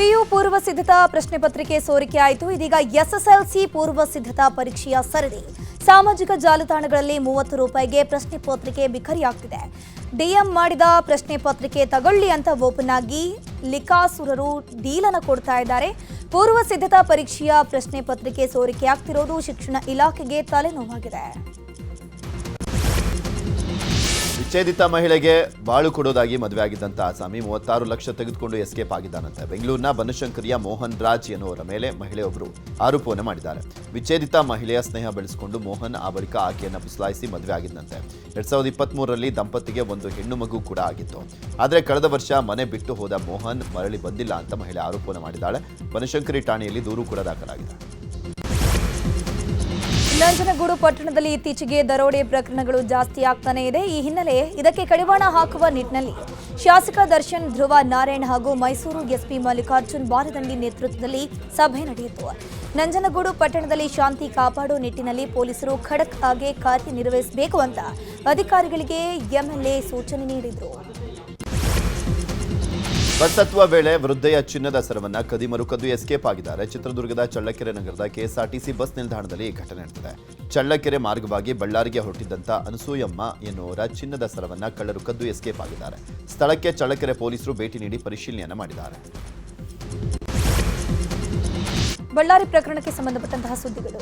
PU ಪೂರ್ವ ಸಿದ್ಧತಾ ಪ್ರಶ್ನೆ ಪತ್ರಿಕೆ ಸೋರಿಕೆ ಆಯಿತು ಇದೀಗ ಎಸ್ಎಸ್ಎಲ್ಸಿ ಪೂರ್ವ ಸಿದ್ಧತಾ ಪರೀಕ್ಷೆಯ ಸರದಿ ಸಾಮಾಜಿಕ ಜಾಲತಾಣಗಳಲ್ಲಿ ಮೂವತ್ತು ರೂಪಾಯಿಗೆ ಪ್ರಶ್ನೆ ಪತ್ರಿಕೆ ಬಿಕರಿಯಾಗ್ತಿದೆ. ಡಿಎಂ ಮಾಡಿದ ಪ್ರಶ್ನೆ ಪತ್ರಿಕೆ ತಗೊಳ್ಳಿ ಅಂತ ಓಪನ್ ಆಗಿ ಲಿಕಾಸುರರು ಡೀಲನ ಕೊಡ್ತಾ ಇದ್ದಾರೆ. ಪೂರ್ವ ಸಿದ್ಧತಾ ಪರೀಕ್ಷೆಯ ಪ್ರಶ್ನೆ ಪತ್ರಿಕೆ ಸೋರಿಕೆಯಾಗ್ತಿರೋದು ಶಿಕ್ಷಣ ಇಲಾಖೆಗೆ ತಲೆನೋವಾಗಿದೆ. ವಿಚ್ಛೇದಿತ ಮಹಿಳೆಗೆ ಬಾಳು ಕೊಡೋದಾಗಿ ಮದುವೆ ಆಗಿದ್ದಂಥ ಆಸಾಮಿ ಮೂವತ್ತಾರು ಲಕ್ಷ ತೆಗೆದುಕೊಂಡು ಎಸ್ಕೇಪ್ ಆಗಿದ್ದಾನಂತೆ. ಬೆಂಗಳೂರಿನ ಬನಶಂಕರಿಯ ಮೋಹನ್ ರಾಜ್ ಎನ್ನುವರ ಮೇಲೆ ಮಹಿಳೆಯೊಬ್ಬರು ಆರೋಪವನ್ನು ಮಾಡಿದ್ದಾರೆ. ವಿಚ್ಛೇದಿತ ಮಹಿಳೆಯ ಸ್ನೇಹ ಬೆಳೆಸಿಕೊಂಡು ಮೋಹನ್ ಆ ಬಳಿಕ ಆಕೆಯನ್ನು ಬಿಸಲಾಯಿಸಿ ಮದುವೆ ಆಗಿದ್ದಂತೆ. ಎರಡ್ ಸಾವಿರದ ಇಪ್ಪತ್ಮೂರರಲ್ಲಿ ದಂಪತಿಗೆ ಒಂದು ಹೆಣ್ಣು ಮಗು ಕೂಡ ಆಗಿತ್ತು. ಆದರೆ ಕಳೆದ ವರ್ಷ ಮನೆ ಬಿಟ್ಟು ಹೋದ ಮೋಹನ್ ಮರಳಿ ಬಂದಿಲ್ಲ ಅಂತ ಮಹಿಳೆ ಆರೋಪವನ್ನು ಮಾಡಿದ್ದಾಳೆ. ಬನಶಂಕರಿ ಠಾಣೆಯಲ್ಲಿ ದೂರು ಕೂಡ ದಾಖಲಾಗಿದೆ. ನಂಜನಗೂಡು ಪಟ್ಟಣದಲ್ಲಿ ಇತ್ತೀಚೆಗೆ ದರೋಡೆ ಪ್ರಕರಣಗಳು ಜಾಸ್ತಿ ಆಗ್ತಾನೇ ಇದೆ. ಈ ಹಿನ್ನೆಲೆ ಇದಕ್ಕೆ ಕಡಿವಾಣ ಹಾಕುವ ನಿಟ್ಟಿನಲ್ಲಿ ಶಾಸಕ ದರ್ಶನ್, ಧ್ರುವ ನಾರಾಯಣ್ ಹಾಗೂ ಮೈಸೂರು ಎಸ್ಪಿ ಮಲ್ಲಿಕಾರ್ಜುನ್ ಬಾರದಂಡಿ ನೇತೃತ್ವದಲ್ಲಿ ಸಭೆ ನಡೆಯಿತು. ನಂಜನಗೂಡು ಪಟ್ಟಣದಲ್ಲಿ ಶಾಂತಿ ಕಾಪಾಡುವ ನಿಟ್ಟಿನಲ್ಲಿ ಪೊಲೀಸರು ಖಡಕ್ ಆಗಿ ಕಾರ್ಯನಿರ್ವಹಿಸಬೇಕು ಅಂತ ಅಧಿಕಾರಿಗಳಿಗೆ ಎಂಎಲ್ಎ ಸೂಚನೆ ನೀಡಿದರು. ಬಸ್ ಹತ್ತುವ ವೇಳೆ ವೃದ್ಧೆಯ ಚಿನ್ನದ ಸರವನ್ನ ಕದಿಮರು ಕದ್ದು ಎಸ್ಕೇಪ್ ಆಗಿದ್ದಾರೆ. ಚಿತ್ರದುರ್ಗದ ಚಳ್ಳಕೆರೆ ನಗರದ ಕೆಎಸ್ಆರ್ಟಿಸಿ ಬಸ್ ನಿಲ್ದಾಣದಲ್ಲಿ ಈ ಘಟನೆ ನಡೆದಿದೆ. ಚಳ್ಳಕೆರೆ ಮಾರ್ಗವಾಗಿ ಬಳ್ಳಾರಿಗೆ ಹೊರಟಿದ್ದಂತ ಅನಸೂಯಮ್ಮ ಎನ್ನುವರ ಚಿನ್ನದ ಸರವನ್ನ ಕಳ್ಳರು ಕದ್ದು ಎಸ್ಕೇಪ್ ಆಗಿದ್ದಾರೆ. ಸ್ಥಳಕ್ಕೆ ಚಳ್ಳಕೆರೆ ಪೊಲೀಸರು ಭೇಟಿ ನೀಡಿ ಪರಿಶೀಲನೆಯನ್ನ ಮಾಡಿದ್ದಾರೆ. ಬಳ್ಳಾರಿ ಪ್ರಕರಣಕ್ಕೆ ಸಂಬಂಧಪಟ್ಟಂತಹ ಸುದ್ದಿಗಳು.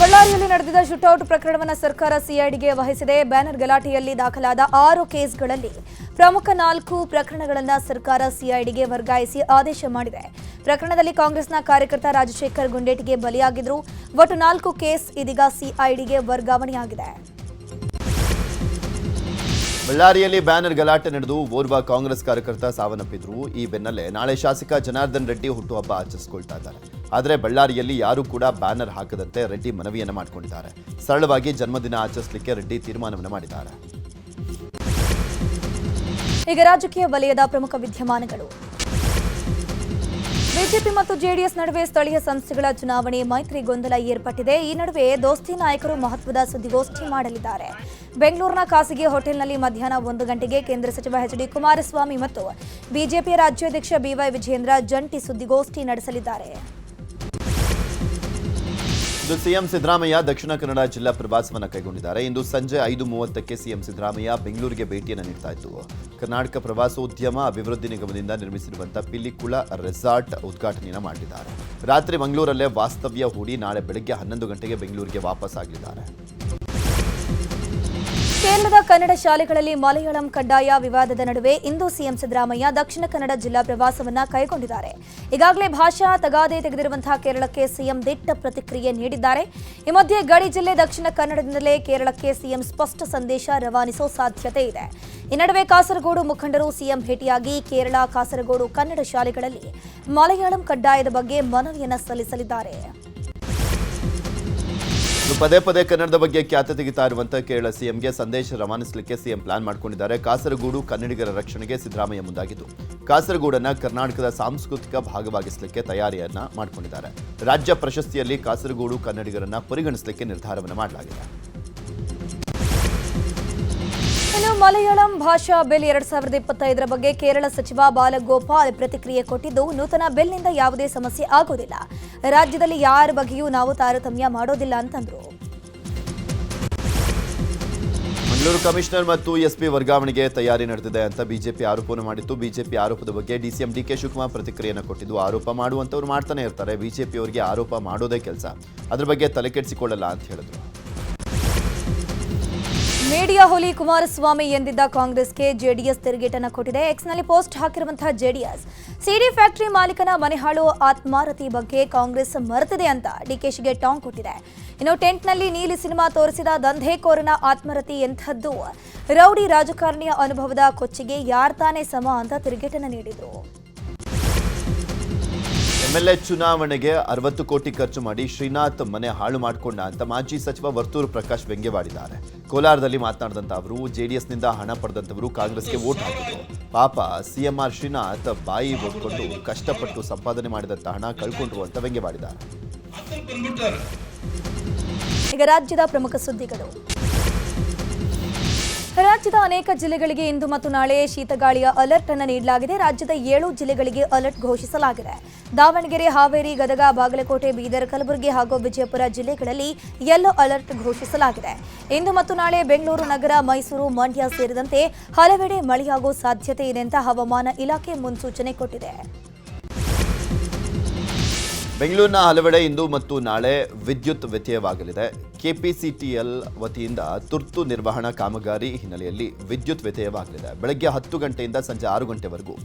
ಬಳ್ಳಾರಿಯಲ್ಲಿ ನಡೆದಿದ್ದ ಶೂಟೌಟ್ ಪ್ರಕರಣವನ್ನು ಸರ್ಕಾರ ಸಿಐಡಿಗೆ ವಹಿಸಿದೆ. ಬ್ಯಾನರ್ ಗಲಾಟೆಯಲ್ಲಿ ದಾಖಲಾದ ಆರು ಕೇಸ್ಗಳಲ್ಲಿ ಪ್ರಮುಖ ನಾಲ್ಕು ಪ್ರಕರಣಗಳನ್ನು ಸರ್ಕಾರ ಸಿಐಡಿಗೆ ವರ್ಗಾಯಿಸಿ ಆದೇಶ ಮಾಡಿದೆ. ಪ್ರಕರಣದಲ್ಲಿ ಕಾಂಗ್ರೆಸ್ನ ಕಾರ್ಯಕರ್ತ ರಾಜಶೇಖರ್ ಗುಂಡೇಟಿಗೆ ಬಲಿಯಾಗಿದ್ರು. ಒಟ್ಟು ನಾಲ್ಕು ಕೇಸ್ ಇದೀಗ ಸಿಐಡಿಗೆ ವರ್ಗಾವಣೆಯಾಗಿದೆ. ಬಳ್ಳಾರಿಯಲ್ಲಿ ಬ್ಯಾನರ್ ಗಲಾಟೆ ನಡೆದು ಓರ್ವ ಕಾಂಗ್ರೆಸ್ ಕಾರ್ಯಕರ್ತ ಸಾವನ್ನಪ್ಪಿದ್ರು. ಈ ಬೆನ್ನಲ್ಲೇ ನಾಳೆ ಶಾಸಕ ಜನಾರ್ದನ್ ರೆಡ್ಡಿ ಹುಟ್ಟುಹಬ್ಬ ಆಚರಿಸಿಕೊಳ್ತಾ ಇದ್ದಾರೆ. ಆದರೆ ಬಳ್ಳಾರಿಯಲ್ಲಿ ಯಾರೂ ಕೂಡ ಬ್ಯಾನರ್ ಹಾಕದಂತೆ ರೆಡ್ಡಿ ಮನವಿಯನ್ನು ಮಾಡಿಕೊಂಡಿದ್ದಾರೆ. ಸರಳವಾಗಿ ಜನ್ಮದಿನ ಆಚರಿಸಲಿಕ್ಕೆ ರೆಡ್ಡಿ ತೀರ್ಮಾನವನ್ನು ಮಾಡಿದ್ದಾರೆ. ಈಗ ರಾಜಕೀಯ ವಲಯದ ಪ್ರಮುಖ ವಿದ್ಯಮಾನಗಳು. ಬಿಜೆಪಿ ಮತ್ತು ಜೆಡಿಎಸ್ ನಡುವೆ ಸ್ಥಳೀಯ ಸಂಸ್ಥೆಗಳ ಚುನಾವಣೆ ಮೈತ್ರಿ ಗೊಂದಲ ಏರ್ಪಟ್ಟಿದೆ. ಈ ನಡುವೆ ದೋಸ್ತಿ ನಾಯಕರು ಮಹತ್ವದ ಸುದ್ದಿಗೋಷ್ಠಿ ಮಾಡಲಿದ್ದಾರೆ. ಬೆಂಗಳೂರಿನ ಖಾಸಗಿ ಹೋಟೆಲ್ನಲ್ಲಿ ಮಧ್ಯಾಹ್ನ ಒಂದು ಗಂಟೆಗೆ ಕೇಂದ್ರ ಸಚಿವ ಎಚ್ ಡಿ ಕುಮಾರಸ್ವಾಮಿ ಮತ್ತು ಬಿಜೆಪಿ ರಾಜ್ಯಾಧ್ಯಕ್ಷ ಬಿವೈ ವಿಜೇಂದ್ರ ಜಂಟಿ ಸುದ್ದಿಗೋಷ್ಠಿ ನಡೆಸಲಿದ್ದಾರೆ. ಇಂದು ಸಿಎಂ ಸಿದ್ದರಾಮಯ್ಯ ದಕ್ಷಿಣ ಕನ್ನಡ ಜಿಲ್ಲಾ ಪ್ರವಾಸವನ್ನು ಕೈಗೊಂಡಿದ್ದಾರೆ. ಇಂದು ಸಂಜೆ ಐದು ಮೂವತ್ತಕ್ಕೆ ಸಿಎಂ ಸಿದ್ದರಾಮಯ್ಯ ಬೆಂಗಳೂರಿಗೆ ಭೇಟಿಯನ್ನು ನೀಡ್ತಾ ಇದ್ದು ಕರ್ನಾಟಕ ಪ್ರವಾಸೋದ್ಯಮ ಅಭಿವೃದ್ಧಿ ನಿಗಮದಿಂದ ನಿರ್ಮಿಸಿರುವಂತಹ ಪಿಲ್ಲಿಕುಳ ರೆಸಾರ್ಟ್ ಉದ್ಘಾಟನೆಯನ್ನು ಮಾಡಿದ್ದಾರೆ. ರಾತ್ರಿ ಮಂಗಳೂರಲ್ಲೇ ವಾಸ್ತವ್ಯ ಹೂಡಿ ನಾಳೆ ಬೆಳಗ್ಗೆ ಹನ್ನೊಂದು ಗಂಟೆಗೆ ಬೆಂಗಳೂರಿಗೆ ವಾಪಸ್ ಆಗಲಿದ್ದಾರೆ ಕೇರಳದ ಕನ್ನಡ ಶಾಲೆಗಳಲ್ಲಿ ಮಲಯಾಳಂ ಕಡ್ಡಾಯ ವಿವಾದದ ನಡುವೆ ಇಂದು ಸಿಎಂ ಸಿದ್ದರಾಮಯ್ಯ ದಕ್ಷಿಣ ಕನ್ನಡ ಜಿಲ್ಲಾ ಪ್ರವಾಸವನ್ನ ಕೈಗೊಂಡಿದ್ದಾರೆ. ಈಗಾಗಲೇ ಭಾಷಾ ತಗಾದೆ ತೆಗೆದಿರುವಂತಹ ಕೇರಳಕ್ಕೆ ಸಿಎಂ ದಿಟ್ಟ ಪ್ರತಿಕ್ರಿಯೆ ನೀಡಿದ್ದಾರೆ. ಈ ಮಧ್ಯೆ ಗಡಿ ಜಿಲ್ಲೆ ದಕ್ಷಿಣ ಕನ್ನಡದಿಂದಲೇ ಕೇರಳಕ್ಕೆ ಸಿಎಂ ಸ್ಪಷ್ಟ ಸಂದೇಶ ರವಾನಿಸೋ ಸಾಧ್ಯತೆ ಇದೆ. ಈ ನಡುವೆ ಕಾಸರಗೋಡು ಮುಖಂಡರು ಸಿಎಂ ಭೇಟಿಯಾಗಿ ಕೇರಳ, ಕಾಸರಗೋಡು ಕನ್ನಡ ಶಾಲೆಗಳಲ್ಲಿ ಮಲಯಾಳಂ ಕಡ್ಡಾಯದ ಬಗ್ಗೆ ಮನವಿಯನ್ನ ಸಲ್ಲಿಸಲಿದ್ದಾರೆ. ಪದೇ ಪದೇ ಕನ್ನಡದ ಬಗ್ಗೆ ಖ್ಯಾತ ತೆಗಿತಾ ಇರುವಂತಹ ಕೇರಳ ಸಿಎಂಗೆ ಸಂದೇಶ ರವಾನಿಸಲಿಕ್ಕೆ ಸಿಎಂ ಪ್ಲಾನ್ ಮಾಡಿಕೊಂಡಿದ್ದಾರೆ. ಕಾಸರಗೋಡು ಕನ್ನಡಿಗರ ರಕ್ಷಣೆಗೆ ಸಿದ್ದರಾಮಯ್ಯ ಮುಂದಾಗಿದ್ದು, ಕಾಸರಗೋಡನ್ನ ಕರ್ನಾಟಕದ ಸಾಂಸ್ಕೃತಿಕ ಭಾಗವಾಗಿಸಲಿಕ್ಕೆ ತಯಾರಿಯನ್ನ ಮಾಡಿಕೊಂಡಿದ್ದಾರೆ. ರಾಜ್ಯ ಪ್ರಶಸ್ತಿಯಲ್ಲಿ ಕಾಸರಗೋಡು ಕನ್ನಡಿಗರನ್ನ ಪರಿಗಣಿಸಲಿಕ್ಕೆ ನಿರ್ಧಾರವನ್ನು ಮಾಡಲಾಗಿದೆ. ಮಲಯಾಳಂ ಭಾಷಾ ಬಿಲ್ ಎರಡ್ ಸಾವಿರದ ಇಪ್ಪತ್ತೈದರ ಬಗ್ಗೆ ಕೇರಳ ಸಚಿವ ಬಾಲಗೋಪಾಲ್ ಪ್ರತಿಕ್ರಿಯೆ ಕೊಟ್ಟಿದ್ದು, ನೂತನ ಬಿಲ್ನಿಂದ ಯಾವುದೇ ಸಮಸ್ಯೆ ಆಗೋದಿಲ್ಲ. ರಾಜ್ಯದಲ್ಲಿ ಯಾರ ಬಗ್ಗೆಯೂ ನಾವು ತಾರತಮ್ಯ ಮಾಡೋದಿಲ್ಲ ಅಂತಂದ್ರು. ಮಂಗಳೂರು ಕಮಿಷನರ್ ಮತ್ತು ಎಸ್ಪಿ ವರ್ಗಾವಣೆಗೆ ತಯಾರಿ ನಡೆದಿದೆ ಅಂತ ಬಿಜೆಪಿ ಆರೋಪವನ್ನು ಮಾಡಿತ್ತು. ಬಿಜೆಪಿ ಆರೋಪದ ಬಗ್ಗೆ ಡಿಸಿಎಂ ಡಿಕೆ ಶಿವಕುಮಾರ್ ಪ್ರತಿಕ್ರಿಯೆಯನ್ನು ಕೊಟ್ಟಿದ್ದು, ಆರೋಪ ಮಾಡುವಂತವ್ರು ಮಾಡ್ತಾನೆ ಇರ್ತಾರೆ. ಬಿಜೆಪಿಯವರಿಗೆ ಆರೋಪ ಮಾಡೋದೇ ಕೆಲಸ. ಅದ್ರ ಬಗ್ಗೆ ತಲೆಕೆಡಿಸಿಕೊಳ್ಳಲ್ಲ ಅಂತ ಹೇಳಿದ್ರು. ಮೀಡಿಯಾ ಹುಲಿ ಕುಮಾರಸ್ವಾಮಿ ಎಂದಿದ್ದ ಕಾಂಗ್ರೆಸ್ಗೆ ಜೆಡಿಎಸ್ ತಿರುಗೇಟನ್ನು ಕೊಟ್ಟಿದೆ. ಎಕ್ಸ್ನಲ್ಲಿ ಪೋಸ್ಟ್ ಹಾಕಿರುವಂತಹ ಜೆಡಿಎಸ್. ಸಿಡಿ ಫ್ಯಾಕ್ಟರಿ ಮಾಲೀಕನ ಮನೆಹಾಳು ಆತ್ಮಾರತಿ ಬಗ್ಗೆ ಕಾಂಗ್ರೆಸ್ ಮರೆತಿದೆ ಅಂತ ಡಿಕೆಶಿಗೆ ಟಾಂಗ್ ಕೊಟ್ಟಿದೆ. ಇನ್ನು ಟೆಂಟ್ನಲ್ಲಿ ನೀಲಿ ಸಿನಿಮಾ ತೋರಿಸಿದ ದಂಧೆಕೋರನ ಆತ್ಮರತಿ ಎಂಥದ್ದು? ರೌಡಿ ರಾಜಕಾರಣಿಯ ಅನುಭವದ ಕೊಚ್ಚಿಗೆ ಯಾರ್ತಾನೆ ಸಮ ಅಂತ ತಿರುಗೇಟನ್ನು ನೀಡಿದ್ರು. ಎಂಎಲ್ಎ ಚುನಾವಣೆಗೆ ಅರವತ್ತು ಕೋಟಿ ಖರ್ಚು ಮಾಡಿ ಶ್ರೀನಾಥ್ ಮನೆ ಹಾಳು ಮಾಡಿಕೊಂಡ ಅಂತ ಮಾಜಿ ಸಚಿವ ವರ್ತೂರು ಪ್ರಕಾಶ್ ವ್ಯಂಗ್ಯವಾಡಿದ್ದಾರೆ. ಕೋಲಾರದಲ್ಲಿ ಮಾತನಾಡಿದಂತ ಅವರು ಜೆಡಿಎಸ್ನಿಂದ ಹಣ ಪಡೆದಂತವರು ಕಾಂಗ್ರೆಸ್ಗೆ ವೋಟ್ ಹಾಕಿದ್ರು. ಪಾಪ ಸಿಎಂಆರ್ ಶ್ರೀನಾಥ್ ಬಾಯಿ ಒಡ್ಕೊಂಡು ಕಷ್ಟಪಟ್ಟು ಸಂಪಾದನೆ ಮಾಡಿದಂತ ಹಣ ಕಳ್ಕೊಂಡ್ರು ಅಂತ ವ್ಯಂಗ್ಯವಾಡಿದ್ದಾರೆ. ಈಗ ರಾಜ್ಯದ ಪ್ರಮುಖ ಸುದ್ದಿಗಳು. ರಾಜ್ಯದ ಅನೇಕ ಜಿಲ್ಲೆಗಳಿಗೆ ಇಂದು ಮತ್ತು ನಾಳೆ ಶೀತಗಾಳಿಯ ಅಲರ್ಟ್ ಅನ್ನು ನೀಡಲಾಗಿದೆ. ರಾಜ್ಯದ ಏಳು ಜಿಲ್ಲೆಗಳಿಗೆ ಅಲರ್ಟ್ ಘೋಷಿಸಲಾಗಿದೆ. ದಾವಣಗೆರೆ, ಹಾವೇರಿ, ಗದಗ, ಬಾಗಲಕೋಟೆ, ಬೀದರ್, ಕಲಬುರಗಿ ಹಾಗೂ ವಿಜಯಪುರ ಜಿಲ್ಲೆಗಳಲ್ಲಿ ಯೆಲ್ಲೋ ಅಲರ್ಟ್ ಘೋಷಿಸಲಾಗಿದೆ. ಇಂದು ಮತ್ತು ನಾಳೆ ಬೆಂಗಳೂರು, ನಗರ, ಮೈಸೂರು, ಮಂಡ್ಯ ಸೇರಿದಂತೆ ಹಲವೆಡೆ ಮಳೆಯಾಗುವ ಸಾಧ್ಯತೆ ಇದೆ ಅಂತ ಹವಾಮಾನ ಇಲಾಖೆ ಮುನ್ಸೂಚನೆ ಕೊಟ್ಟಿದೆ. ಬೆಂಗಳೂರಿನ ಹಲವೆಡೆ ಇಂದು ಮತ್ತು ನಾಳೆ ವಿದ್ಯುತ್ ವ್ಯತ್ಯಯವಾಗಲಿದೆ. ಕೆಪಿಸಿಟಿಎಲ್ ವತಿಯಿಂದ ತುರ್ತು ನಿರ್ವಹಣಾ ಕಾಮಗಾರಿ ಹಿನ್ನೆಲೆಯಲ್ಲಿ ವಿದ್ಯುತ್ ವ್ಯತ್ಯಯವಾಗಲಿದೆ. ಬೆಳಗ್ಗೆ ಹತ್ತು ಗಂಟೆಯಿಂದ ಸಂಜೆ ಆರು ಗಂಟೆವರೆಗೂ.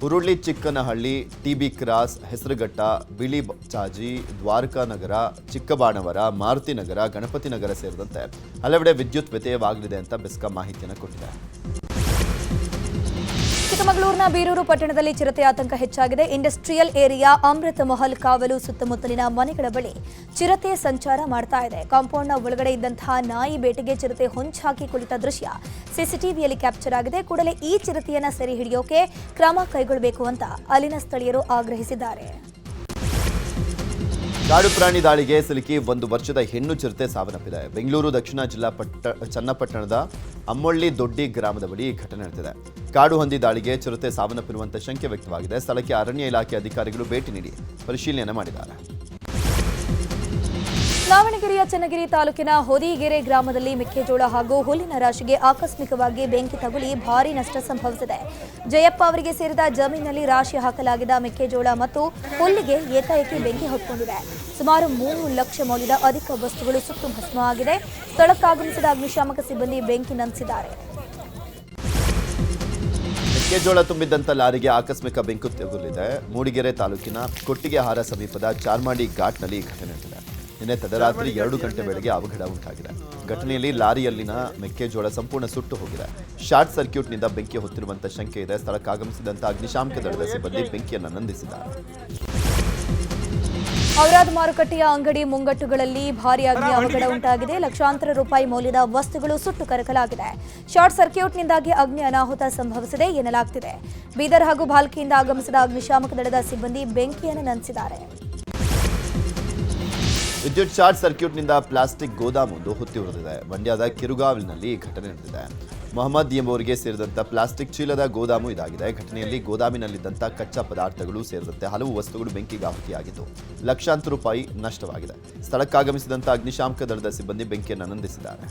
ಹುರುಳಿ ಚಿಕ್ಕನಹಳ್ಳಿ ಟಿಬಿ ಕ್ರಾಸ್, ಹೆಸರುಘಟ್ಟ, ಬಿಳಿ ಚಾಜಿ ದ್ವಾರಕಾ ನಗರ ಚಿಕ್ಕಬಾಣವರ, ಮಾರುತಿ ನಗರ, ಗಣಪತಿ ನಗರ ಸೇರಿದಂತೆ ಹಲವೆಡೆ ವಿದ್ಯುತ್ ವ್ಯತ್ಯಯವಾಗಲಿದೆ ಅಂತ ಬೆಸ್ಕಾಂ ಮಾಹಿತಿಯನ್ನು ಕೊಟ್ಟಿದೆ. ಚಿಕ್ಕಮಗಳೂರಿನ ಬೀರೂರು ಪಟ್ಟಣದಲ್ಲಿ ಚಿರತೆ ಆತಂಕ ಹೆಚ್ಚಾಗಿದೆ. ಇಂಡಸ್ಟ್ರಿಯಲ್ ಏರಿಯಾ ಅಮೃತ ಮಹಲ್ ಕಾವಲು ಸುತ್ತಮುತ್ತಲಿನ ಮನೆಗಳ ಬಳಿ ಚಿರತೆ ಸಂಚಾರ ಮಾಡ್ತಾ ಇದೆ. ಕಾಂಪೌಂಡ್ನ ಒಳಗಡೆ ಇದ್ದಂತಹ ನಾಯಿ ಬೇಟೆಗೆ ಚಿರತೆ ಹೊಂಚಾಕಿ ಕುಳಿತ ದೃಶ್ಯ ಸಿಸಿಟಿವಿಯಲ್ಲಿ ಕ್ಯಾಪ್ಚರ್ ಆಗಿದೆ. ಕೂಡಲೇ ಈ ಚಿರತೆಯನ್ನು ಸೆರೆ ಹಿಡಿಯೋಕೆ ಕ್ರಮ ಕೈಗೊಳ್ಳಬೇಕು ಅಂತ ಅಲ್ಲಿನ ಸ್ಥಳೀಯರು ಆಗ್ರಹಿಸಿದ್ದಾರೆ. ಕಾಡು ಪ್ರಾಣಿ ದಾಳಿಗೆ ಸಿಲುಕಿ ಒಂದು ವರ್ಷದ ಹೆಣ್ಣು ಚಿರತೆ ಸಾವನ್ನಪ್ಪಿದೆ. ಬೆಂಗಳೂರು, ದಕ್ಷಿಣ ಜಿಲ್ಲಾ ಪಟ್ಟ, ಚನ್ನಪಟ್ಟಣದ ಅಮ್ಮೊಳ್ಳಿ ದೊಡ್ಡಿ ಗ್ರಾಮದ ಬಳಿ ಘಟನೆ ನಡೆದಿದೆ. ಕಾಡು ಹಂದಿ ದಾಳಿಗೆ ಚಿರತೆ ಸಾವನ್ನಪ್ಪಿರುವಂತೆ ಶಂಕೆ ವ್ಯಕ್ತವಾಗಿದೆ. ಸ್ಥಳಕ್ಕೆ ಅರಣ್ಯ ಇಲಾಖೆ ಅಧಿಕಾರಿಗಳು ಭೇಟಿ ನೀಡಿ ಪರಿಶೀಲನೆ ಮಾಡಿದ್ದಾರೆ. ದಾವಣಗೆರೆಯ ಚನ್ನಗಿರಿ ತಾಲೂಕಿನ ಹೊದಿಗೆರೆ ಗ್ರಾಮದಲ್ಲಿ ಮೆಕ್ಕೆಜೋಳ ಹಾಗೂ ಹುಲ್ಲಿನ ರಾಶಿಗೆ ಆಕಸ್ಮಿಕವಾಗಿ ಬೆಂಕಿ ತಗುಲಿ ಭಾರಿ ನಷ್ಟ ಸಂಭವಿಸಿದೆ. ಜಯಪ್ಪ ಅವರಿಗೆ ಸೇರಿದ ಜಮೀನಿನಲ್ಲಿ ರಾಶಿ ಹಾಕಲಾಗಿದ್ದ ಮೆಕ್ಕೆಜೋಳ ಮತ್ತು ಹುಲ್ಲಿಗೆ ಏಕಾಏಕಿ ಬೆಂಕಿ ಹೊತ್ಕೊಂಡಿದೆ. ಸುಮಾರು ಮೂರು ಲಕ್ಷ ಮೌಲ್ಯದ ಅಧಿಕ ವಸ್ತುಗಳು ಸುಟ್ಟು ಭಸ್ಮ ಆಗಿದೆ. ಸ್ಥಳಕ್ಕಾಗಮಿಸಿದ ಅಗ್ನಿಶಾಮಕ ಸಿಬ್ಬಂದಿ ಬೆಂಕಿ ನಂದಿಸಿದ್ದಾರೆ. ಮೆಕ್ಕೆಜೋಳ ತುಂಬಿದ್ದಂಥ ಲಾರಿಗೆ ಆಕಸ್ಮಿಕ ಬೆಂಕಿ ತಗುಲಿದೆ. ಮೂಡಿಗೆರೆ ತಾಲೂಕಿನ ಕೊಟ್ಟಿಗೆಹಾರ ಸಮೀಪದ ಚಾರ್ಮಾಡಿ ಘಾಟ್ನಲ್ಲಿ ಈ ಘಟನೆ ನಡೆದಿದೆ. ನಿನ್ನೆ ತಡರಾತ್ರಿ ಎರಡು ಗಂಟೆ ವೇಳೆಗೆ ಅವಘಡ ಉಂಟಾಗಿದೆ. ಘಟನೆಯಲ್ಲಿ ಲಾರಿಯಲ್ಲಿನ ಮೆಕ್ಕೆಜೋಳ ಸಂಪೂರ್ಣ ಸುಟ್ಟು ಹೋಗಿದೆ. ಶಾರ್ಟ್ ಸರ್ಕ್ಯೂಟ್ನಿಂದ ಬೆಂಕಿ ಹೊತ್ತಿರುವಂತ ಶಂಕೆ ಇದೆ. ಸ್ಥಳಕ್ಕಾಗಮಿಸಿದಂಥ ಅಗ್ನಿಶಾಮಕ ದಳದ ಸಿಬ್ಬಂದಿ ಬೆಂಕಿಯನ್ನು ನಂದಿಸಿದ್ದಾರೆ. ಔರಾದ್ ಮಾರುಕಟ್ಟೆಯ ಅಂಗಡಿ ಮುಂಗಟ್ಟುಗಳಲ್ಲಿ ಭಾರೀ ಅಗ್ನಿ ಅವಘಡ ಉಂಟಾಗಿದೆ. ಲಕ್ಷಾಂತರ ರೂಪಾಯಿ ಮೌಲ್ಯದ ವಸ್ತುಗಳು ಸುಟ್ಟು ಕರಕಲಾಗಿದೆ. ಶಾರ್ಟ್ ಸರ್ಕ್ಯೂಟ್ನಿಂದಾಗಿ ಅಗ್ನಿ ಅನಾಹುತ ಸಂಭವಿಸಿದೆ ಎನ್ನಲಾಗ್ತಿದೆ. ಬೀದರ್ ಹಾಗೂ ಭಾಲ್ಕಿಯಿಂದ ಆಗಮಿಸಿದ ಅಗ್ನಿಶಾಮಕ ದಳದ ಸಿಬ್ಬಂದಿ ಬೆಂಕಿಯನ್ನು ನಂದಿಸಿದ್ದಾರೆ. ವಿದ್ಯುತ್ ಶಾರ್ಟ್ ಸರ್ಕ್ಯೂಟ್ನಿಂದ ಪ್ಲಾಸ್ಟಿಕ್ ಗೋದಾಮೊಂದು ಹೊತ್ತಿ ಉರಿದಿದೆ. ಮಂಡ್ಯದ ಕಿರುಗಾವಲಿನಲ್ಲಿ ಈ ಘಟನೆ ನಡೆದಿದೆ. ಮೊಹಮ್ಮದ್ ಎಂಬುವರಿಗೆ ಸೇರಿದಂತ ಪ್ಲಾಸ್ಟಿಕ್ ಚೀಲದ ಗೋದಾಮು ಇದಾಗಿದೆ. ಘಟನೆಯಲ್ಲಿ ಗೋದಾಮಿನಲ್ಲಿದ್ದಂಥ ಕಚ್ಚಾ ಪದಾರ್ಥಗಳು ಸೇರಿದಂತೆ ಹಲವು ವಸ್ತುಗಳು ಬೆಂಕಿಗೆ ಆಹುತಿಯಾಗಿದ್ದು ಲಕ್ಷಾಂತರ ರೂಪಾಯಿ ನಷ್ಟವಾಗಿದೆ. ಸ್ಥಳಕ್ಕಾಗಮಿಸಿದಂಥ ಅಗ್ನಿಶಾಮಕ ದಳದ ಸಿಬ್ಬಂದಿ ಬೆಂಕಿಯನ್ನು ನಂದಿಸಿದ್ದಾರೆ.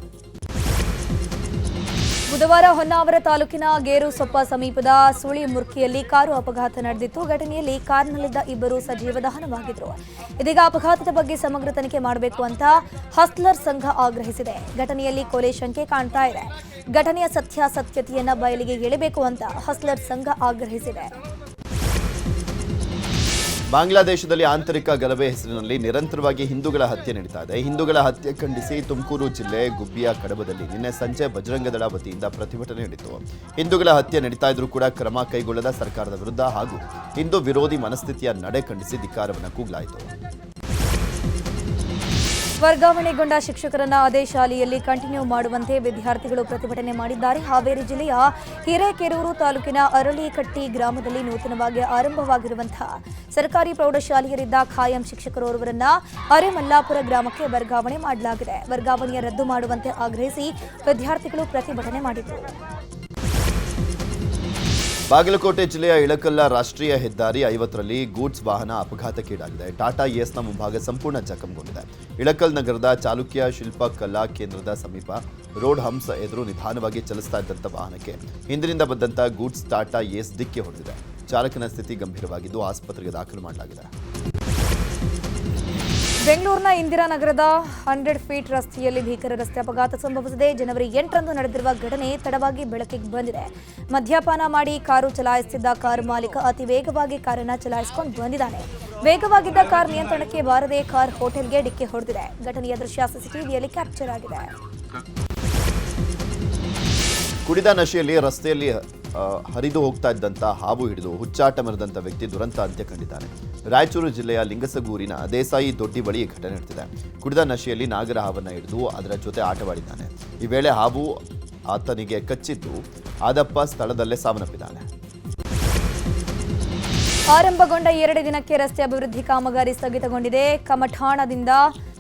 ಬುಧವಾರ ಹೊನ್ನಾವರ ತಾಲೂಕಿನ ಗೇರುಸೊಪ್ಪ ಸಮೀಪದ ಸುಳಿ ಮುರ್ಕಿಯಲ್ಲಿ ಕಾರು ಅಪಘಾತ ನಡೆದಿತ್ತು. ಘಟನೆಯಲ್ಲಿ ಕಾರ್ನಲ್ಲಿದ್ದ ಇಬ್ಬರು ಸಜೀವ ದಹನವಾಗಿದ್ದರು. ಇದೀಗ ಅಪಘಾತದ ಬಗ್ಗೆ ಸಮಗ್ರ ತನಿಖೆ ಮಾಡಬೇಕು ಅಂತ ಹಸ್ಲರ್ ಸಂಘ ಆಗ್ರಹಿಸಿದೆ. ಘಟನೆಯಲ್ಲಿ ಕೊಲೆ ಶಂಕೆ ಕಾಣ್ತಾ ಇದೆ. ಘಟನೆಯ ಸತ್ಯಾಸತ್ಯತೆಯನ್ನ ಬಯಲಿಗೆ ಎಳೆಬೇಕು ಅಂತ ಹಸ್ಲರ್ ಸಂಘ ಆಗ್ರಹಿಸಿದೆ. ಬಾಂಗ್ಲಾದೇಶದಲ್ಲಿ ಆಂತರಿಕ ಗಲಭೆ ಹೆಸರಿನಲ್ಲಿ ನಿರಂತರವಾಗಿ ಹಿಂದೂಗಳ ಹತ್ಯೆ ನಡೀತಾ ಇದೆ. ಹಿಂದೂಗಳ ಹತ್ಯೆ ಖಂಡಿಸಿ ತುಮಕೂರು ಜಿಲ್ಲೆ ಗುಬ್ಬಿಯ ಕಡಬದಲ್ಲಿ ನಿನ್ನೆ ಸಂಜೆ ಬಜರಂಗದಳ ವತಿಯಿಂದ ಪ್ರತಿಭಟನೆ ನಡೆಯಿತು ಹಿಂದೂಗಳ ಹತ್ಯೆ ನಡೀತಾ ಇದ್ರೂ ಕೂಡ ಕ್ರಮ ಕೈಗೊಳ್ಳದ ಸರ್ಕಾರದ ವಿರುದ್ಧ ಹಾಗೂ ಹಿಂದೂ ವಿರೋಧಿ ಮನಸ್ಥಿತಿಯ ನಡೆ ಖಂಡಿಸಿ ಧಿಕ್ಕಾರವನ್ನು ಕೂಗಲಾಯಿತು. ವರ್ಗಾವಣೆಗೊಂಡ ಶಿಕ್ಷಕರನ್ನ ಅದೇ ಶಾಲೆಯಲ್ಲಿ ಕಂಟಿನ್ಯೂ ಮಾಡುವಂತೆ ವಿದ್ಯಾರ್ಥಿಗಳು ಪ್ರತಿಭಟನೆ ಮಾಡಿದ್ದಾರೆ. ಹಾವೇರಿ ಜಿಲ್ಲೆಯ ಹಿರೇಕೆರೂರು ತಾಲೂಕಿನ ಅರಳಿಕಟ್ಟಿ ಗ್ರಾಮದಲ್ಲಿ ನೂತನವಾಗಿ ಆರಂಭವಾಗಿರುವಂತಹ ಸರ್ಕಾರಿ ಪ್ರೌಢಶಾಲೆಯರಿದ್ದ ಖಾಯಂ ಶಿಕ್ಷಕರೋರ್ವರನ್ನ ಅರೆಮಲ್ಲಾಪುರ ಗ್ರಾಮಕ್ಕೆ ವರ್ಗಾವಣೆ ಮಾಡಲಾಗಿದೆ. ವರ್ಗಾವಣೆಯ ರದ್ದು ಮಾಡುವಂತೆ ಆಗ್ರಹಿಸಿ ವಿದ್ಯಾರ್ಥಿಗಳು ಪ್ರತಿಭಟನೆ ಮಾಡಿದರು. ಬಾಗಲಕೋಟೆ ಜಿಲ್ಲೆಯ ಇಳಕಲ್ಲ ರಾಷ್ಟ್ರೀಯ ಹೆದ್ದಾರಿ ಐವತ್ತರಲ್ಲಿ ಗೂಡ್ಸ್ ವಾಹನ ಅಪಘಾತಕ್ಕೀಡಾಗಿದೆ. ಟಾಟಾ ಎಸ್ನ ಮುಂಭಾಗ ಸಂಪೂರ್ಣ ಜಖಂಗೊಂಡಿದೆ. ಇಳಕಲ್ ನಗರದ ಚಾಲುಕ್ಯ ಶಿಲ್ಪ ಕಲಾ ಕೇಂದ್ರದ ಸಮೀಪ ರೋಡ್ ಹಂಸ ಎದುರು ನಿಧಾನವಾಗಿ ಚಲಿಸ್ತಾ ಇದ್ದಂಥ ವಾಹನಕ್ಕೆ ಹಿಂದಿನಿಂದ ಬಂದಂಥ ಗೂಡ್ಸ್ ಟಾಟಾ ಏಸ್ ಡಿಕ್ಕಿ ಹೊಡೆದಿದೆ. ಚಾಲಕನ ಸ್ಥಿತಿ ಗಂಭೀರವಾಗಿದ್ದು ಆಸ್ಪತ್ರೆಗೆ ದಾಖಲು ಮಾಡಲಾಗಿದೆ. ಬೆಂಗಳೂರಿನ ಇಂದಿರಾನಗರದ ಹಂಡ್ರೆಡ್ ಫೀಟ್ ರಸ್ತೆಯಲ್ಲಿ ಭೀಕರ ರಸ್ತೆ ಅಪಘಾತ ಸಂಭವಿಸಿದೆ. ಜನವರಿ ಎಂಟರಂದು ನಡೆದಿರುವ ಘಟನೆ ತಡವಾಗಿ ಬೆಳಕಿಗೆ ಬಂದಿದೆ. ಮದ್ಯಪಾನ ಮಾಡಿ ಕಾರು ಚಲಾಯಿಸುತ್ತಿದ್ದ ಕಾರು ಮಾಲೀಕ ಅತಿ ವೇಗವಾಗಿ ಕಾರನ್ನು ಚಲಾಯಿಸಿಕೊಂಡು ಬಂದಿದ್ದಾನೆ. ವೇಗವಾಗಿದ್ದ ಕಾರ್ ನಿಯಂತ್ರಣಕ್ಕೆ ಬಾರದೆ ಕಾರ್ ಹೋಟೆಲ್ಗೆ ಡಿಕ್ಕಿ ಹೊಡೆದಿದೆ. ಘಟನೆಯ ದೃಶ್ಯ ಸಿಸಿಟಿವಿಯಲ್ಲಿ ಕ್ಯಾಪ್ಚರ್ ಆಗಿದೆ. ಕುಡಿದ ನಶೆಯಲ್ಲಿ ರಸ್ತೆಯಲ್ಲಿ ಹರಿದು ಹೋಗ್ತಾ ಇದ್ದಂಥ ಹಾವು ಹಿಡಿದು ಹುಚ್ಚಾಟ ಮೆರೆದಂಥ ವ್ಯಕ್ತಿ ದುರಂತ ಅಂತ್ಯ ಕಂಡಿದ್ದಾನೆ. ರಾಯಚೂರು ಜಿಲ್ಲೆಯ ಲಿಂಗಸಗೂರಿನ ದೇಸಾಯಿ ದೊಡ್ಡಿ ಬಳಿ ಈ ಘಟನೆ ನಡೆದಿದೆ. ಕುಡಿದ ನಶೆಯಲ್ಲಿ ನಾಗರ ಹಾವನ್ನು ಹಿಡಿದು ಅದರ ಜೊತೆ ಆಟವಾಡಿದ್ದಾನೆ. ಈ ವೇಳೆ ಹಾವು ಆತನಿಗೆ ಕಚ್ಚಿದ್ದು, ಆದಪ್ಪ ಸ್ಥಳದಲ್ಲೇ ಸಾವನ್ನಪ್ಪಿದ್ದಾನೆ. ಆರಂಭಗೊಂಡ ಎರಡು ದಿನಕ್ಕೆ ರಸ್ತೆ ಅಭಿವೃದ್ಧಿ ಕಾಮಗಾರಿ ಸ್ಥಗಿತಗೊಂಡಿದೆ. ಕಮಠಾಣದಿಂದ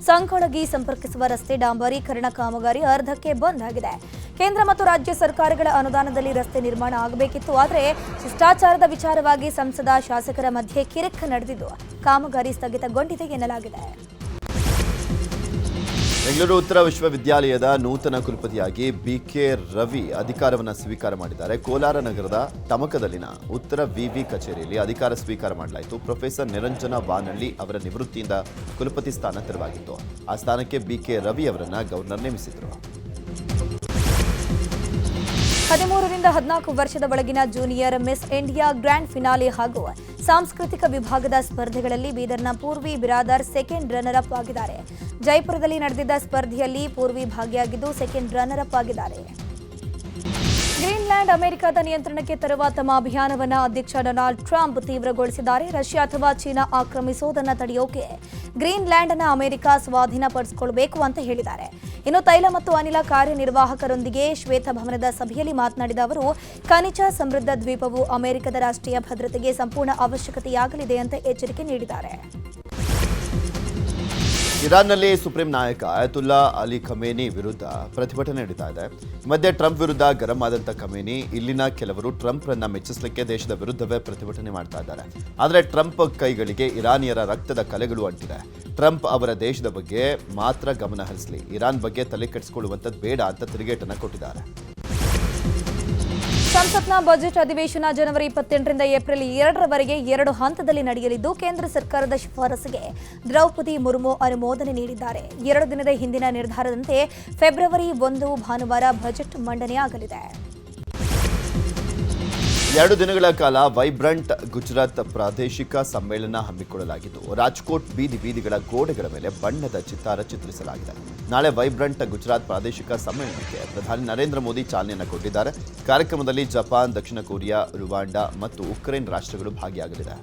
ಸಂಕೊಳಗಿ ಸಂಪರ್ಕಿಸುವ ರಸ್ತೆ ಡಾಂಬರೀಕರಣ ಕಾಮಗಾರಿ ಅರ್ಧಕ್ಕೆ ಬಂದ್ ಆಗಿದೆ. ಕೇಂದ್ರ ಮತ್ತು ರಾಜ್ಯ ಸರ್ಕಾರಗಳ ಅನುದಾನದಲ್ಲಿ ರಸ್ತೆ ನಿರ್ಮಾಣ ಆಗಬೇಕಿತ್ತು. ಆದರೆ ಶಿಷ್ಟಾಚಾರದ ವಿಚಾರವಾಗಿ ಸಂಸದ ಶಾಸಕರ ಮಧ್ಯೆ ಕಿರಿಕ್ ನಡೆದಿದ್ದು ಕಾಮಗಾರಿ ಸ್ಥಗಿತಗೊಂಡಿದೆ ಎನ್ನಲಾಗಿದೆ. ಬೆಂಗಳೂರು ಉತ್ತರ ವಿಶ್ವವಿದ್ಯಾಲಯದ ನೂತನ ಕುಲಪತಿಯಾಗಿ ಬಿಕೆ ರವಿ ಅಧಿಕಾರವನ್ನು ಸ್ವೀಕಾರ ಮಾಡಿದ್ದಾರೆ. ಕೋಲಾರ ನಗರದ ತಮಕದಲ್ಲಿನ ಉತ್ತರ ವಿವಿ ಕಚೇರಿಯಲ್ಲಿ ಅಧಿಕಾರ ಸ್ವೀಕಾರ ಮಾಡಲಾಯಿತು. ಪ್ರೊಫೆಸರ್ ನಿರಂಜನ ವಾನಳ್ಳಿ ಅವರ ನಿವೃತ್ತಿಯಿಂದ ಕುಲಪತಿ ಸ್ಥಾನ ತೆರವಾಗಿತ್ತು. ಆ ಸ್ಥಾನಕ್ಕೆ ಬಿಕೆ ರವಿ ಅವರನ್ನು ಗವರ್ನರ್ ನೇಮಿಸಿದ್ರು. ಹದಿಮೂರರಿಂದ ಹದಿನಾಲ್ಕು ವರ್ಷದ ಒಳಗಿನ junior miss India grand finale ಹಾಗೂ ಸಾಂಸ್ಕೃತಿಕ ವಿಭಾಗದ ಸ್ಪರ್ಧೆಗಳಲ್ಲಿ ಬೀದರ್ನ Purvi Biradar second runner up ಆಗಿದ್ದಾರೆ. ಜೈಪುರದಲ್ಲಿ ನಡೆದಿದ್ದ ಸ್ಪರ್ಧೆಯಲ್ಲಿ ಪೂರ್ವಿ ಭಾಗಿಯಾಗಿದ್ದು ಸೆಕೆಂಡ್ ರನ್ನರ್ ಅಪ್ ಆಗಿದ್ದಾರೆ. ಗ್ರೀನ್ಲ್ಯಾಂಡ್ ಅಮೆರಿಕದ ನಿಯಂತ್ರಣಕ್ಕೆ ತರುವ ತಮ್ಮ ಅಭಿಯಾನವನ್ನು ಅಧ್ಯಕ್ಷ ಡೊನಾಲ್ಡ್ ಟ್ರಂಪ್ ತೀವ್ರಗೊಳಿಸಿದ್ದಾರೆ. ರಷ್ಯಾ ಅಥವಾ ಚೀನಾ ಆಕ್ರಮಿಸುವುದನ್ನು ತಡೆಯೋಕೆ ಗ್ರೀನ್ಲ್ಯಾಂಡ್ ಅನ್ನು ಅಮೆರಿಕ ಸ್ವಾಧೀನಪಡಿಸಿಕೊಳ್ಳಬೇಕು ಅಂತ ಹೇಳಿದ್ದಾರೆ. ಇನ್ನು ತೈಲ ಮತ್ತು ಅನಿಲ ಕಾರ್ಯನಿರ್ವಾಹಕರೊಂದಿಗೆ ಶ್ವೇತಭವನದ ಸಭೆಯಲ್ಲಿ ಮಾತನಾಡಿದ ಅವರು, ಖನಿಜ ಸಮೃದ್ಧ ದ್ವೀಪವು ಅಮೆರಿಕದ ರಾಷ್ಟ್ರೀಯ ಭದ್ರತೆಗೆ ಸಂಪೂರ್ಣ ಅವಶ್ಯಕತೆಯಾಗಲಿದೆ ಅಂತ ಎಚ್ಚರಿಕೆ ನೀಡಿದ್ದಾರೆ. ಇರಾನ್ನಲ್ಲಿ ಸುಪ್ರೀಂ ನಾಯಕ ಅಯತುಲ್ಲಾ ಅಲಿ ಖಮೇನಿ ವಿರುದ್ಧ ಪ್ರತಿಭಟನೆ ನಡೀತಾ ಇದೆ. ಮಧ್ಯೆ ಟ್ರಂಪ್ ವಿರುದ್ಧ ಗರಂ ಆದಂಥ ಖಮೇನಿ, ಇಲ್ಲಿನ ಕೆಲವರು ಟ್ರಂಪ್ರನ್ನ ಮೆಚ್ಚಿಸಲಿಕ್ಕೆ ದೇಶದ ವಿರುದ್ಧವೇ ಪ್ರತಿಭಟನೆ ಮಾಡ್ತಾ ಇದ್ದಾರೆ. ಆದರೆ ಟ್ರಂಪ್ ಕೈಗಳಿಗೆ ಇರಾನಿಯರ ರಕ್ತದ ಕಲೆಗಳು ಅಂಟಿದೆ. ಟ್ರಂಪ್ ಅವರ ದೇಶದ ಬಗ್ಗೆ ಮಾತ್ರ ಗಮನ ಹರಿಸಲಿ. ಇರಾನ್ ಬಗ್ಗೆ ತಲೆ ಕೆಡಿಸಿಕೊಳ್ಳುವಂಥದ್ದು ಬೇಡ ಅಂತ ತಿರುಗೇಟನ್ನು ಕೊಟ್ಟಿದ್ದಾರೆ. ಸಂಸತ್ನ ಬಜೆಟ್ ಅಧಿವೇಶನ ಜನವರಿ ಇಪ್ಪತ್ತೆಂಟರಿಂದ ಏಪ್ರಿಲ್ ಎರಡರವರೆಗೆ ಎರಡು ಹಂತದಲ್ಲಿ ನಡೆಯಲಿದ್ದು, ಕೇಂದ್ರ ಸರ್ಕಾರದ ಶಿಫಾರಸಿಗೆ ದ್ರೌಪದಿ ಮುರ್ಮು ಅನುಮೋದನೆ ನೀಡಿದ್ದಾರೆ. ಎರಡು ದಿನದ ಹಿಂದಿನ ನಿರ್ಧಾರದಂತೆ ಫೆಬ್ರವರಿ ಒಂದು ಭಾನುವಾರ ಬಜೆಟ್ ಮಂಡನೆಯಾಗಲಿದೆ. ಎರಡು ದಿನಗಳ ಕಾಲ ವೈಬ್ರಂಟ್ ಗುಜರಾತ್ ಪ್ರಾದೇಶಿಕ ಸಮ್ಮೇಳನ ಹಮ್ಮಿಕೊಳ್ಳಲಾಗಿದ್ದು, ರಾಜ್ಕೋಟ್ ಬೀದಿ ಬೀದಿಗಳ ಗೋಡೆಗಳ ಮೇಲೆ ಬಣ್ಣದ ಚಿತ್ತಾರ ಚಿತ್ರಿಸಲಾಗಿದೆ. ನಾಳೆ ವೈಬ್ರಂಟ್ ಗುಜರಾತ್ ಪ್ರಾದೇಶಿಕ ಸಮ್ಮೇಳನಕ್ಕೆ ಪ್ರಧಾನಿ ನರೇಂದ್ರ ಮೋದಿ ಚಾಲನೆಯನ್ನು ಕೊಟ್ಟಿದ್ದಾರೆ. ಕಾರ್ಯಕ್ರಮದಲ್ಲಿ ಜಪಾನ್, ದಕ್ಷಿಣ ಕೊರಿಯಾ, ರುವಾಂಡಾ ಮತ್ತು ಉಕ್ರೇನ್ ರಾಷ್ಟ್ರಗಳು ಭಾಗಿಯಾಗಲಿದೆ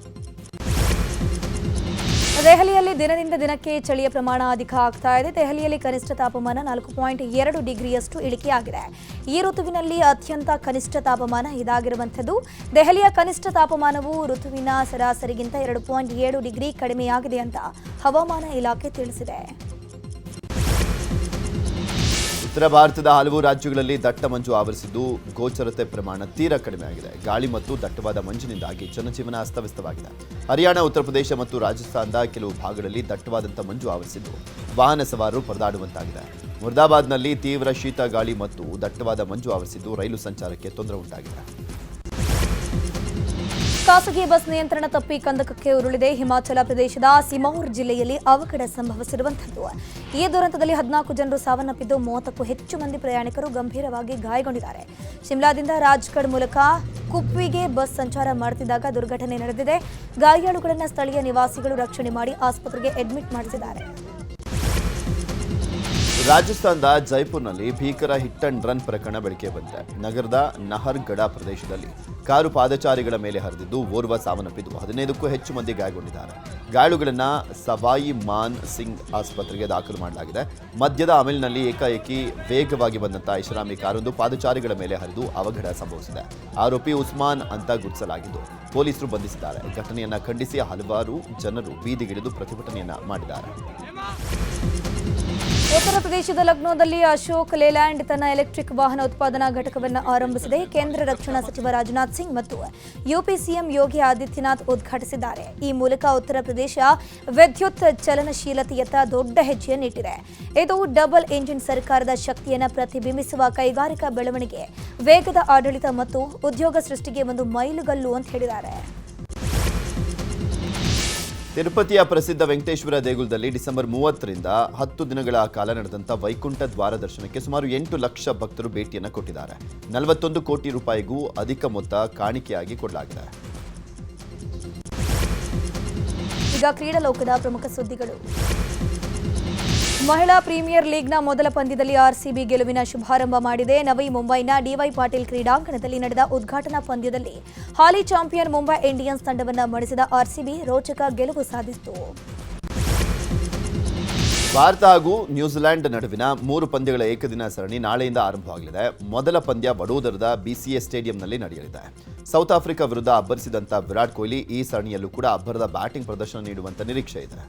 ದೆಹಲಿಯಲ್ಲಿ ದಿನದಿಂದ ದಿನಕ್ಕೆ ಚಳಿಯ ಪ್ರಮಾಣ ಅಧಿಕ ಆಗ್ತಾ ಇದೆ. ದೆಹಲಿಯಲ್ಲಿ ಕನಿಷ್ಠ ತಾಪಮಾನ ನಾಲ್ಕು ಪಾಯಿಂಟ್ ಎರಡು ಡಿಗ್ರಿಯಷ್ಟು ಇಳಿಕೆಯಾಗಿದೆ ಈ ಋತುವಿನಲ್ಲಿ ಅತ್ಯಂತ ಕನಿಷ್ಠ ತಾಪಮಾನ ಇದಾಗಿರುವಂಥದ್ದು. ದೆಹಲಿಯ ಕನಿಷ್ಠ ತಾಪಮಾನವು ಋತುವಿನ ಸರಾಸರಿಗಿಂತ ಎರಡು ಪಾಯಿಂಟ್ ಏಳು ಡಿಗ್ರಿ ಕಡಿಮೆಯಾಗಿದೆ ಅಂತ ಹವಾಮಾನ ಇಲಾಖೆ ತಿಳಿಸಿದೆ. ಉತ್ತರ ಭಾರತದ ಹಲವು ರಾಜ್ಯಗಳಲ್ಲಿ ದಟ್ಟ ಮಂಜು ಆವರಿಸಿದ್ದು ಗೋಚರತೆ ಪ್ರಮಾಣ ತೀರಾ ಕಡಿಮೆಯಾಗಿದೆ ಗಾಳಿ ಮತ್ತು ದಟ್ಟವಾದ ಮಂಜಿನಿಂದಾಗಿ ಜನಜೀವನ ಅಸ್ತವ್ಯಸ್ತವಾಗಿದೆ. ಹರಿಯಾಣ, ಉತ್ತರ ಪ್ರದೇಶ ಮತ್ತು ರಾಜಸ್ಥಾನದ ಕೆಲವು ಭಾಗಗಳಲ್ಲಿ ದಟ್ಟವಾದಂಥ ಮಂಜು ಆವರಿಸಿದ್ದು ವಾಹನ ಸವಾರರು ಪರದಾಡುವಂತಾಗಿದೆ. ಮುರ್ದಾಬಾದ್ನಲ್ಲಿ ತೀವ್ರ ಶೀತ, ಗಾಳಿ ಮತ್ತು ದಟ್ಟವಾದ ಮಂಜು ಆವರಿಸಿದ್ದು ರೈಲು ಸಂಚಾರಕ್ಕೆ ತೊಂದರೆ ಉಂಟಾಗಿದೆ. ಖಾಸಗಿ ಬಸ್ ನಿಯಂತ್ರಣ ತಪ್ಪಿ ಕಂದಕಕ್ಕೆ ಉರುಳಿದೆ. ಹಿಮಾಚಲ ಪ್ರದೇಶದ ಸಿಮೌರ್ ಜಿಲ್ಲೆಯಲ್ಲಿ ಅವಘಡ ಸಂಭವಿಸಿರುವಂತಹದ್ದು ಈ ದುರಂತದಲ್ಲಿ ಹದಿನಾಲ್ಕು ಜನರು ಸಾವನ್ನಪ್ಪಿದ್ದು ಮೂವತ್ತಕ್ಕೂ ಹೆಚ್ಚು ಮಂದಿ ಪ್ರಯಾಣಿಕರು ಗಂಭೀರವಾಗಿ ಗಾಯಗೊಂಡಿದ್ದಾರೆ. ಶಿಮ್ಲಾದಿಂದ ರಾಜ್ಗಢ್ ಮೂಲಕ ಕುಪ್ಪಿಗೆ ಬಸ್ ಸಂಚಾರ ಮಾಡುತ್ತಿದ್ದಾಗ ದುರ್ಘಟನೆ ನಡೆದಿದೆ. ಗಾಯಾಳುಗಳನ್ನು ಸ್ಥಳೀಯ ನಿವಾಸಿಗಳು ರಕ್ಷಣೆ ಮಾಡಿ ಆಸ್ಪತ್ರೆಗೆ ಅಡ್ಮಿಟ್ ಮಾಡಿಸಿದ್ದಾರೆ. ರಾಜಸ್ಥಾನದ ಜೈಪುರ್ನಲ್ಲಿ ಭೀಕರ ಹಿಟ್ ಅಂಡ್ ರನ್ ಪ್ರಕರಣ ಬೆಳಕಿಗೆ ಬಂದಿದೆ. ನಗರದ ನಹರ್ಗಢ ಪ್ರದೇಶದಲ್ಲಿ ಕಾರು ಪಾದಚಾರಿಗಳ ಮೇಲೆ ಹರಿದಿದ್ದು, ಓರ್ವ ಸಾವನ್ನಪ್ಪಿದ್ದು. ಹದಿನೈದಕ್ಕೂ ಹೆಚ್ಚು ಮಂದಿ ಗಾಯಗೊಂಡಿದ್ದಾರೆ. ಗಾಯಾಳುಗಳನ್ನು ಸವಾಯಿ ಮಾನ್ ಸಿಂಗ್ ಆಸ್ಪತ್ರೆಗೆ ದಾಖಲು ಮಾಡಲಾಗಿದೆ. ಮದ್ಯದ ಅಮಲಿನಲ್ಲಿ ಏಕಾಏಕಿ ವೇಗವಾಗಿ ಬಂದಂತ ಐಷಾರಾಮಿ ಕಾರೊಂದು ಪಾದಚಾರಿಗಳ ಮೇಲೆ ಹರಿದು ಅವಘಡ ಸಂಭವಿಸಿದೆ. ಆರೋಪಿ ಉಸ್ಮಾನ್ ಅಂತ ಗುರುತಿಸಲಾಗಿದ್ದು, ಪೊಲೀಸರು ಬಂಧಿಸಿದ್ದಾರೆ. ಘಟನೆಯನ್ನು ಖಂಡಿಸಿ ಹಲವಾರು ಜನರು ಬೀದಿಗಿಳಿದು ಪ್ರತಿಭಟನೆಯನ್ನು ಮಾಡಿದ್ದಾರೆ. ಉತ್ತರ ಪ್ರದೇಶದ ಲಕ್ನೋದಲ್ಲಿ ಅಶೋಕ್ ಲೇಲ್ಯಾಂಡ್ ತನ್ನ ಎಲೆಕ್ಟ್ರಿಕ್ ವಾಹನ ಉತ್ಪಾದನಾ ಘಟಕವನ್ನು ಆರಂಭಿಸಿದೆ. ಕೇಂದ್ರ ರಕ್ಷಣಾ ಸಚಿವ ರಾಜನಾಥ್ ಸಿಂಗ್ ಮತ್ತು ಯುಪಿ ಸಿಎಂ ಯೋಗಿ ಆದಿತ್ಯನಾಥ್ ಉದ್ಘಾಟಿಸಿದ್ದಾರೆ. ಈ ಮೂಲಕ ಉತ್ತರ ಪ್ರದೇಶ ವಿದ್ಯುತ್ ಚಲನಶೀಲತೆಯತ್ತ ದೊಡ್ಡ ಹೆಜ್ಜೆಯನ್ನಿಟ್ಟಿದೆ. ಇದು ಡಬಲ್ ಎಂಜಿನ್ ಸರ್ಕಾರದ ಶಕ್ತಿಯನ್ನು ಪ್ರತಿಬಿಂಬಿಸುವ ಕೈಗಾರಿಕಾ ಬೆಳವಣಿಗೆ, ವೇಗದ ಆಡಳಿತ ಮತ್ತು ಉದ್ಯೋಗ ಸೃಷ್ಟಿಗೆ ಒಂದು ಮೈಲುಗಲ್ಲು ಅಂತ ಹೇಳಿದ್ದಾರೆ. ತಿರುಪತಿಯ ಪ್ರಸಿದ್ಧ ವೆಂಕಟೇಶ್ವರ ದೇಗುಲದಲ್ಲಿ ಡಿಸೆಂಬರ್ ಮೂವತ್ತರಿಂದ ಹತ್ತು ದಿನಗಳ ಕಾಲ ನಡೆದಂತ ವೈಕುಂಠ ದ್ವಾರ ದರ್ಶನಕ್ಕೆ ಸುಮಾರು ಎಂಟು ಲಕ್ಷ ಭಕ್ತರು ಭೇಟಿಯನ್ನು ಕೊಟ್ಟಿದ್ದಾರೆ. ನಲವತ್ತೊಂದು ಕೋಟಿ ರೂಪಾಯಿಗೂ ಅಧಿಕ ಮೊತ್ತ ಕಾಣಿಕೆಯಾಗಿ ಕೊಡಲಾಗಿದೆ. ಈಗ ಕ್ರೀಡಾಲೋಕದ ಪ್ರಮುಖ ಸುದ್ದಿಗಳು. ಮಹಿಳಾ ಪ್ರೀಮಿಯರ್ ಲೀಗ್ನ ಮೊದಲ ಪಂದ್ಯದಲ್ಲಿ ಆರ್ಸಿಬಿ ಗೆಲುವಿನ ಶುಭಾರಂಭ ಮಾಡಿದೆ. ನವಿ ಮುಂಬೈನ ಡಿವೈ ಪಾಟೀಲ್ ಕ್ರೀಡಾಂಗಣದಲ್ಲಿ ನಡೆದ ಉದ್ಘಾಟನಾ ಪಂದ್ಯದಲ್ಲಿ ಹಾಲಿ ಚಾಂಪಿಯನ್ ಮುಂಬೈ ಇಂಡಿಯನ್ಸ್ ತಂಡವನ್ನು ಮಣಿಸಿದ ಆರ್ಸಿಬಿ ರೋಚಕ ಗೆಲುವು ಸಾಧಿಸಿತು. ಭಾರತ ಹಾಗೂ ನ್ಯೂಜಿಲೆಂಡ್ ನಡುವಿನ ಮೂರು ಪಂದ್ಯಗಳ ಏಕದಿನ ಸರಣಿ ನಾಳೆಯಿಂದ ಆರಂಭವಾಗಲಿದೆ. ಮೊದಲ ಪಂದ್ಯ ವಡೋದರದ ಬಿಸಿಎ ಸ್ಟೇಡಿಯಂನಲ್ಲಿ ನಡೆಯಲಿದೆ. ಸೌತ್ ಆಫ್ರಿಕಾ ವಿರುದ್ಧ ಅಬ್ಬರಿಸಿದಂತಹ ವಿರಾಟ್ ಕೊಹ್ಲಿ ಈ ಸರಣಿಯಲ್ಲೂ ಕೂಡ ಅಬ್ಬರದ ಬ್ಯಾಟಿಂಗ್ ಪ್ರದರ್ಶನ ನೀಡುವಂತ ನಿರೀಕ್ಷೆ ಇದೆ.